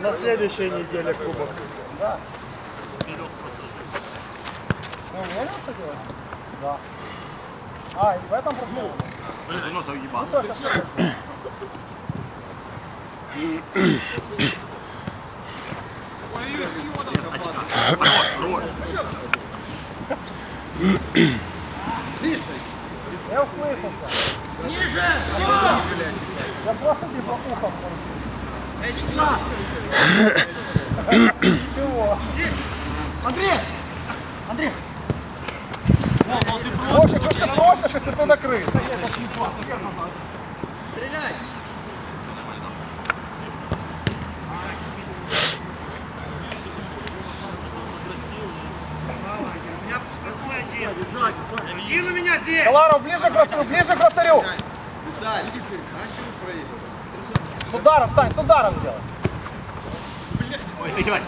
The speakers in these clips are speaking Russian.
На следующей неделе кубок. Ну, умели это делать? Да. А, и в этом проблема. Блин, носа уебал. Хорош, хорош. Я услышался. Ниже! Я просто типа ухом Андрей! Андрей! Вовчик, що ж ти просиш, якщо ти накрив? Кину меня здесь! Каларов, ближе к вратарю, ближе к вратарю. С ударом, Сань, с ударом сделай. Ой, ой, ой.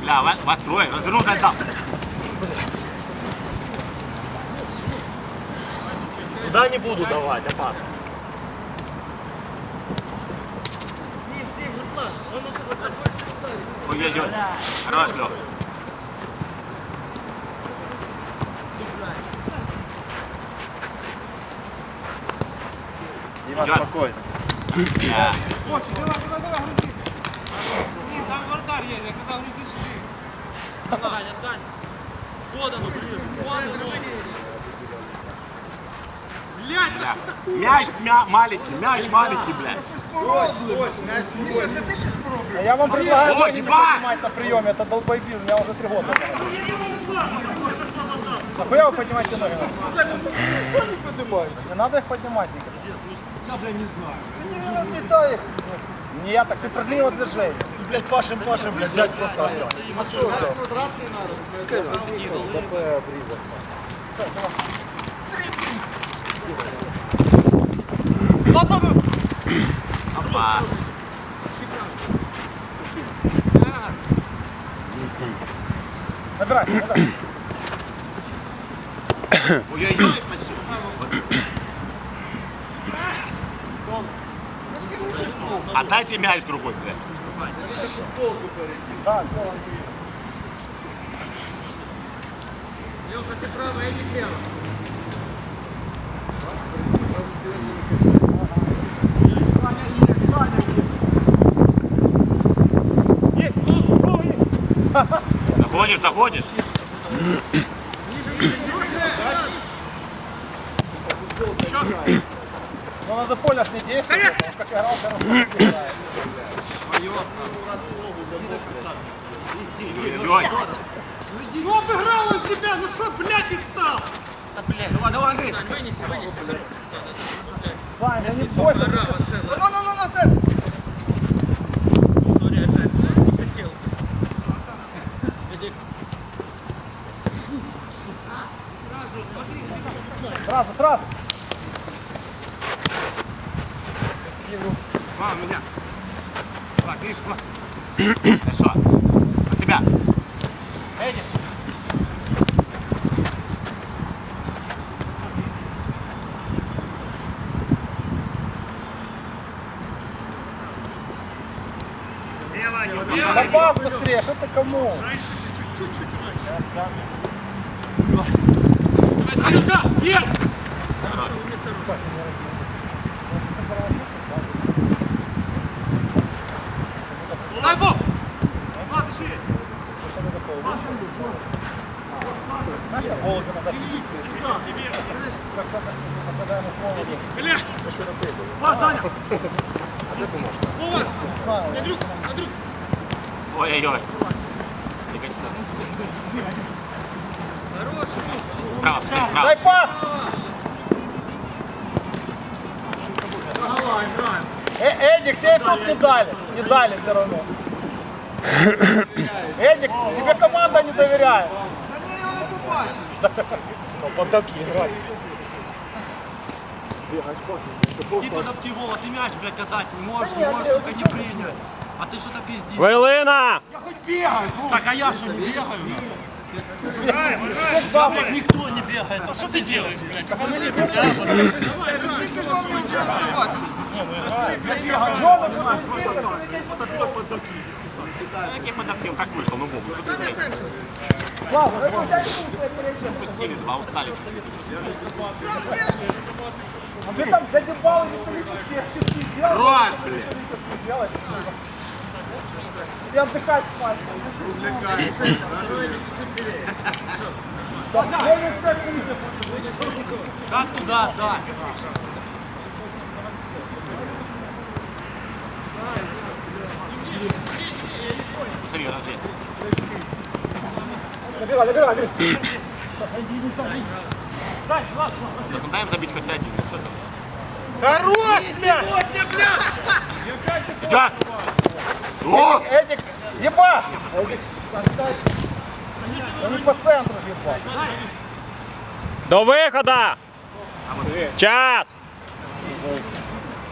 Бля, вас, трое, развернулся отдал. Туда не буду давать, опасно. Ой-ой-ой. Хорош, Я-. Бля. Мяч мя- маленький, мяч маленький, блядь. А я вам предлагаю О, поднимать на приеме, это долбоебизм, я уже три года. Нахуя вы поднимаете ноги? Не надо их поднимать никогда. Я, бля, не знаю. Не Нет, так ты продли его движение. Блядь, Пашем, Пашем, блядь, взять просто отдать. Опа. Набирай, набирай. Отдайте мяч другой, блядь. Да, всё. Догонишь, догонишь. Но надо поле ж не действовать, он как играл, хорошо не играет. Ой, Ну обыграл он тебя, ну что, блядь, и стал? Да, блядь, давай, давай, Андрей. Ваня, не бойся. Ну, ну, ну, ну, центр. Сразу, Мам, меня. Так, ты, ва. Хорошо. На себя. Эдик. Да пас быстрее, что ты кому? Анюша, есть! Дай бог! Ладно, шире. Знаешь, как голуби надо Как попадаем в голуби. Блядь! Пас, Саня! Повар! Андрюк, Андрюк! Ой-ой-ой. Качнется. Справа, все, справа. Дай пас! Э, Эдик, тебе тут не дали. Не дали все равно. Эдик, тебе команда не доверяет. Подавки играть. Иди подавки Вова, ты мяч, блядь, отдать не можешь, не можешь, сука, не принять. А ты что-то пиздишь. Хвилина! Я хоть бегаю, Так, а я что, не бегаю? Никто не бегает. А что ты делаешь, блядь? Як я подохнув, так вийшло, ну Богу, що ти знаєш? Слава, ви пам'ятаєте, що я перейшов? Пустили, два устали чуть-чуть. А вы там задебалы не стоите всех, чуть делать. Рож, блядь! И отдыхать спать. Да, я что. Как туда, да. Смотри, разрез. Набирай, набирай, набирай. Ну, дай им забить хоть один, что там? Хорош, блядь! Идет! О! Эдик, ебашь! Эдик, отстань. Он не по центру ебать. До виходу! Час!